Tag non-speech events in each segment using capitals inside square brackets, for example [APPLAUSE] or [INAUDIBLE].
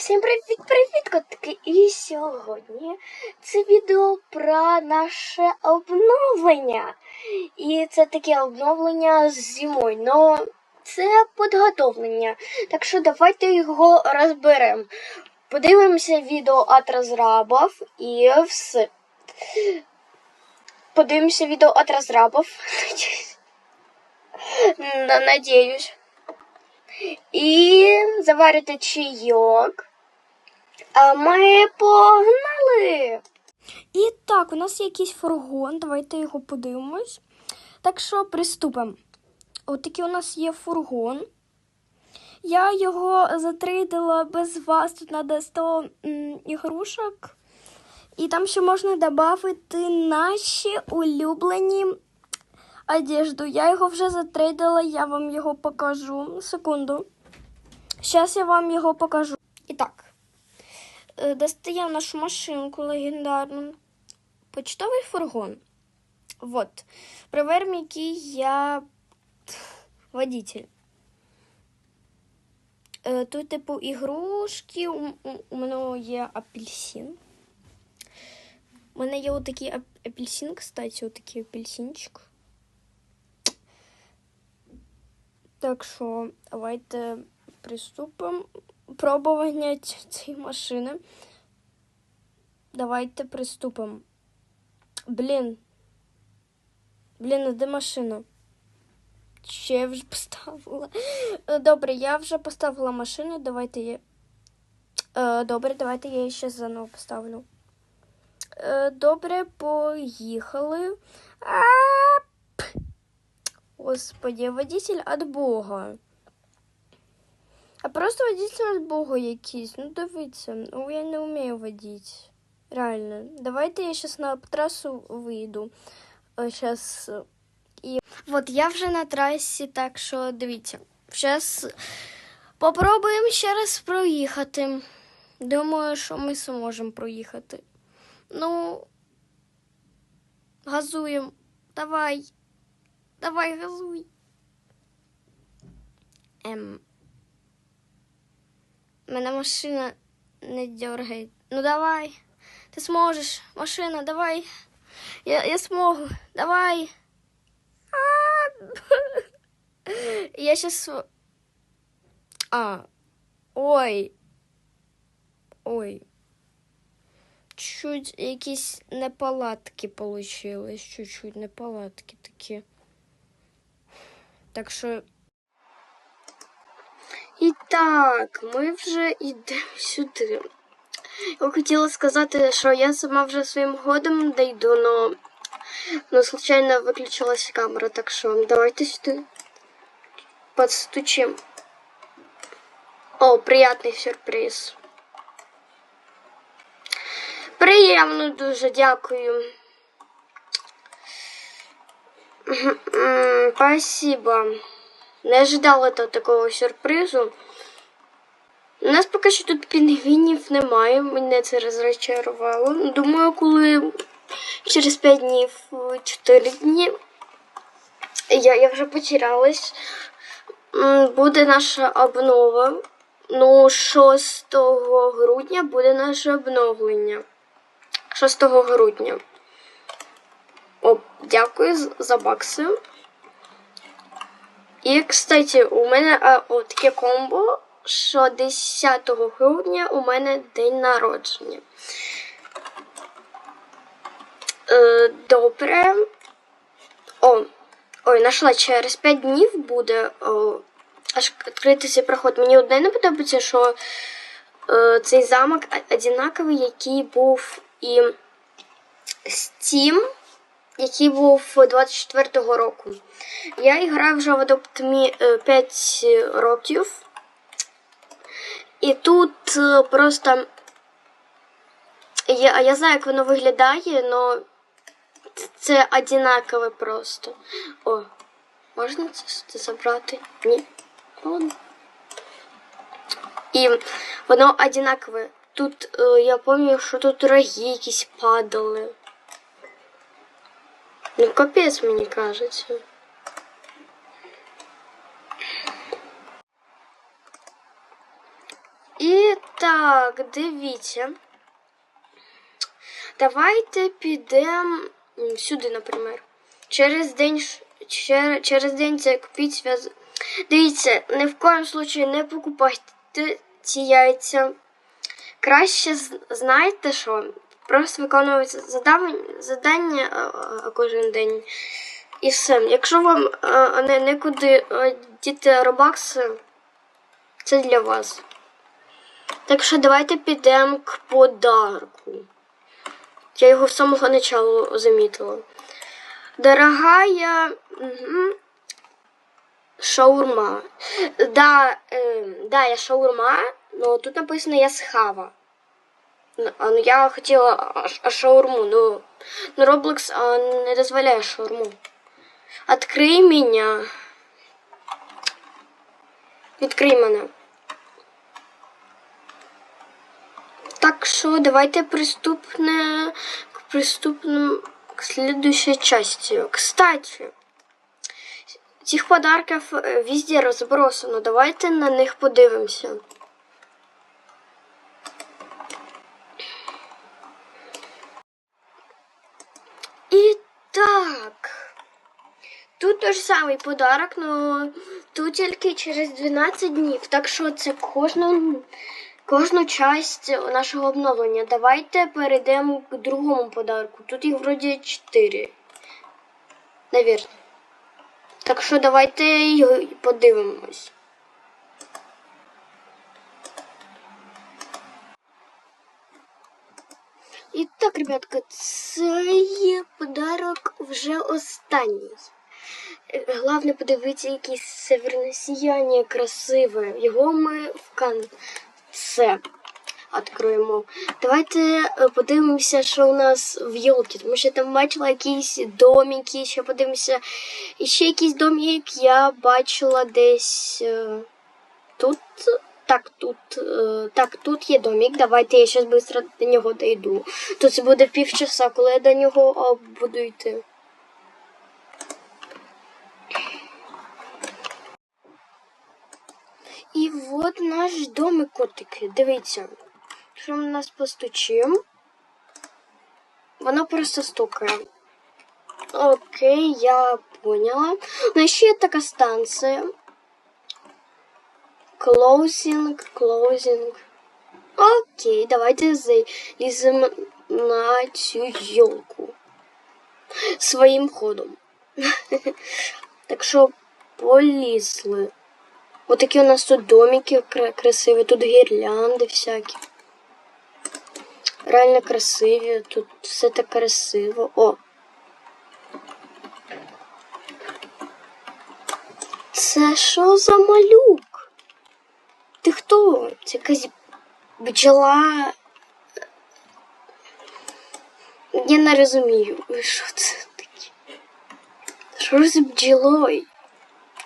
Всім привіт, привіт, котики! І сьогодні це відео про наше обновлення. І це таке обновлення з зимою, но це підготовлення. Так що давайте його розберемо. Подивимося відео від розрабів і все. Подивимося відео від розрабів. [LAUGHS] Надіюсь. І заварите чайок. А ми погнали. І так, у нас є якийсь фургон, давайте його подивимось. Так що приступимо. От такий у нас є фургон. Я його затрейдила без вас. Тут треба 100 м, ігрушок. І там ще можна додати наші улюблені одежду. Я його вже затрейдила, я вам його покажу. Секунду. Зараз я вам його покажу. Е, достаємо нашу машинку легендарну. Почтовий фургон. Вот. Проверим, який я водитель. Е, Тут, типу, ігрушки. У, у, у мене є апельсин. У мене є отакий апельсин, кстати, отакий апельсинчик. Так що, давайте приступимо пробування цієї машини. Давайте приступимо. Блін. Блін, а де машина? Ще я вже поставила. Е, Добре, я вже поставила машину. Давайте я. Е, Добре, давайте я її ще заново поставлю. Е, Добре, поїхали. Господи, водитель від Бога. А просто водитель від Бога якийсь. Ну дивіться, ну я не вмію водити. Реально. Давайте я зараз на трасу вийду. Зараз. І... От я вже на трасі, так що дивіться. Зараз попробуємо ще раз проїхати. Думаю, що ми зможемо проїхати. Ну, газуємо. Давай. Давай, газуй. Ем. Мене машина не дергає. Ну давай. Ти зможеш. Машина, давай. Я, я смогу. Давай. [LAUGHS] Я сейчас... А. Ой. Ой. Чуть якісь неполадки получилось. Чуть-чуть неполадки такі. Так що І так, ми вже йдемо сюди. Я хотіла сказати, що я сама вже своїм ходом дійду, но, но случайно виключилася камера, так що давайте сюди подстучим. О, приятний сюрприз. Приємно дуже дякую. Спасибо. Не ожидала та- такого сюрпризу. У нас поки що тут пінгвінів немає, мене це розчарувало. Думаю, коли через 5 днів, 4 дні, я, я вже потерялась, буде наша обнова. Ну, 6 грудня буде наше обновлення. 6 грудня. О, дякую за бакси. І, кстати, у мене а, о, таке комбо, що 10 грудня у мене день народження. Е, добре. О, ой, нашла через 5 днів буде о, аж відкритися проход. Мені одне не подобається, що е, цей замок одинаковий, який був і Steam, який був 24-го року. Я граю вже в Adopt Me 5 років. І тут е, просто. Я, я знаю, як воно виглядає, але це одинакове просто. О, можна це, забрати? Ні. Ладно. І воно одинакове. Тут е, я пам'ятаю, що тут роги якісь падали. Ну, капець, мені кажеться. І так, дивіться. Давайте підемо сюди, наприклад. Через день, чер- через день це купіть зв'яз. Дивіться, ні в коєму случаю не покупайте ці яйця. Краще з- знаєте що? Просто виконується задання а, а, кожен день. І все. Якщо вам а, не, нікуди діти робакси, це для вас. Так що давайте підемо к подарку. Я його з самого начала замітила. Дорогая шаурма. Да, е, да, я шаурма, но тут написано я з хава. Ну, Ну я хотіла шаурму, ну Roblox а, не дозволяє шаурму. Открий мене. Відкрий мене. Так що давайте приступне к приступному к следующей части. Кстати, цих подарків е, везде розбросано. Давайте на них подивимося. І так. Тут той ж самий подарок, але тут тільки через 12 днів. Так що це кожну, кожну часть нашого обновлення. Давайте перейдемо к другому подарку. Тут їх вроді 4. Навірно. Так що давайте подивимось. І так, ребятка, це є подарок вже останній. Головне подивитися, який северне сіяння красиве. Його ми в конце відкриємо. Давайте е, подивимося, що у нас в Йолки, тому що я там бачила якісь домики, ще подивимося. І ще якийсь домик я бачила десь е, тут. Так, тут, е, так, тут є домик. Давайте я зараз швидко до нього дойду. То це буде півчаса, коли я до нього буду йти. І от наш домик котики. Дивіться. Що ми нас постучимо? Воно просто стукає. Окей, я поняла. Ну, ще є така станція. Closing, closing. Окей, давайте заліземо на цю йолку. Своїм ходом. [LAUGHS] так що полізли. Отакі у нас тут домики красиві, тут гірлянди всякі. Реально красиві, тут все так красиво. О! Це що за малюк? Ти хто? Це якась бджола. Я не розумію, що це таке. Що з бджолою?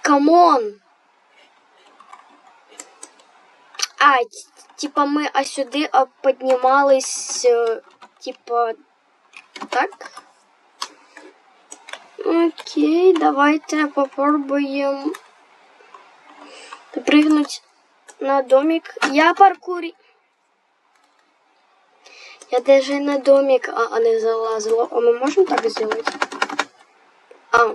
Камон! А, т- типа ми а сюди а, піднімались, е, типа, так? Окей, давайте попробуем прыгнуть На домик. Я паркури. Я даже на домик а, не залазила. А мы можем так сделать? А.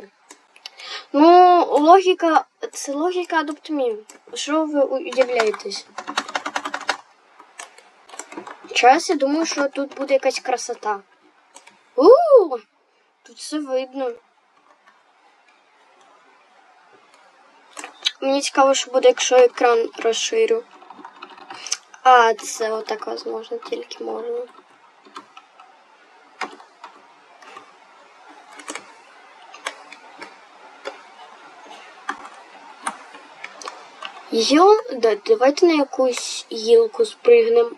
Ну, логіка, це логіка адоптмі. Що ви удивляєтесь? Час я думаю, що тут буде якась красота. У, тут все видно. Мені цікаво, що буде, якщо екран розширю. А, це отак возможно, тільки можна. Йо, да, давайте на якусь гілку спригнемо.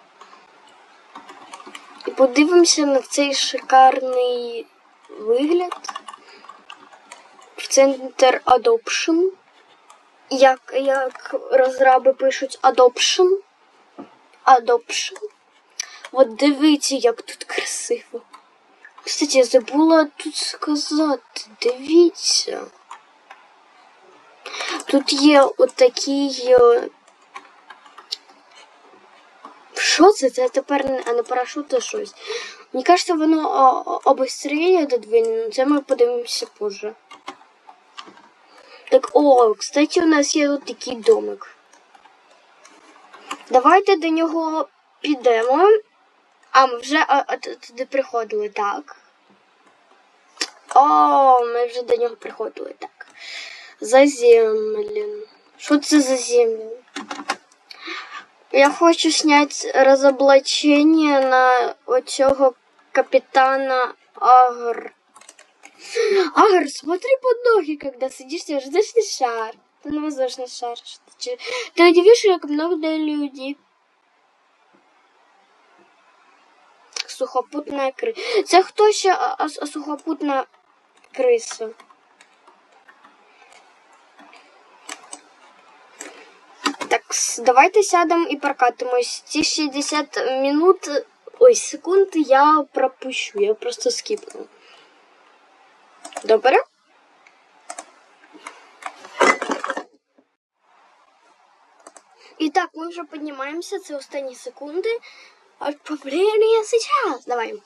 І подивимося на цей шикарний вигляд. В центр Adoption. Як, як розраби пишуть Adoption. Adoption. От дивіться, як тут красиво. Кстати, я забула тут сказати. Дивіться. Тут є отакий. е, Що це? Це тепер а не парашут, а щось. Мені кажеться, воно о, о, обострення додвинено. Це ми подивимося позже. Так, о, кстати, у нас є тут такий домик. Давайте до нього підемо. А, ми вже а, а, туди приходили, так. О, ми вже до нього приходили, так. Заземлен. Що це за землю? Я хочу снять разоблачение на оцього капитана Агр. Агр, смотри под ноги, когда садишься в воздушный шар. Ты на воздушный шар. Что ты, ты удивишь, как много людей. Сухопутна криса. Це хто ще а, а, а сухопутна криса? Так, с- давайте сядемо і прокатимось. Ці 60 минут, ой, секунд я пропущу, я просто скіпну. Добре? І так, ми вже піднімаємося, це останні секунди. Отправление сейчас. Давай.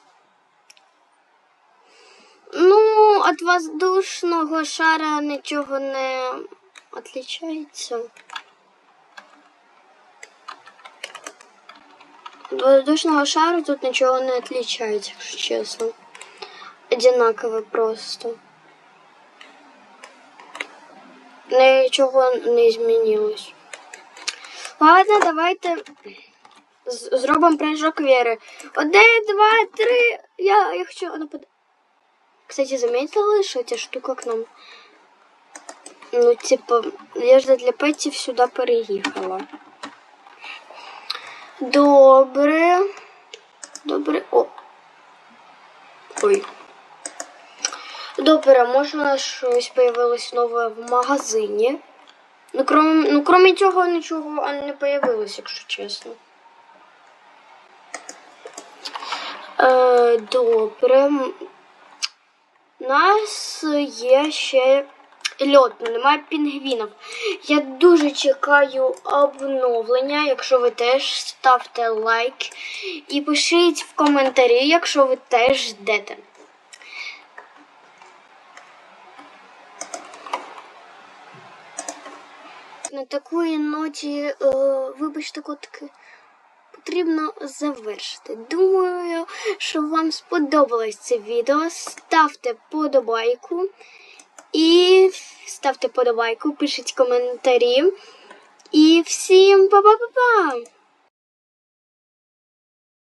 Ну, від воздушного шара нічого не отличається. От воздушного шару тут нічого не отличається, якщо чесно. Одинаково просто. Нічого не змінилось. Ладно, давайте зробимо прыжок віри. Один, два, три. Я, я хочу напад... Кстати, заметила, що ця штука к нам. Ну, типа, я ж для Петі сюди переїхала. Добре. Добре. О. Ой. Добре, може у нас щось появилось нове в магазині. Ну, крім, ну, крім цього, нічого не появилось, якщо чесно. Е, добре. У нас є ще льот, немає пінгвінів. Я дуже чекаю обновлення. Якщо ви теж ставте лайк і пишіть в коментарі, якщо ви теж ждете. На такої ноті, е, вибачте, котики, потрібно завершити. Думаю, що вам сподобалось це відео. Ставте подобайку і ставте подобайку, пишіть коментарі. І всім па-па-па-па!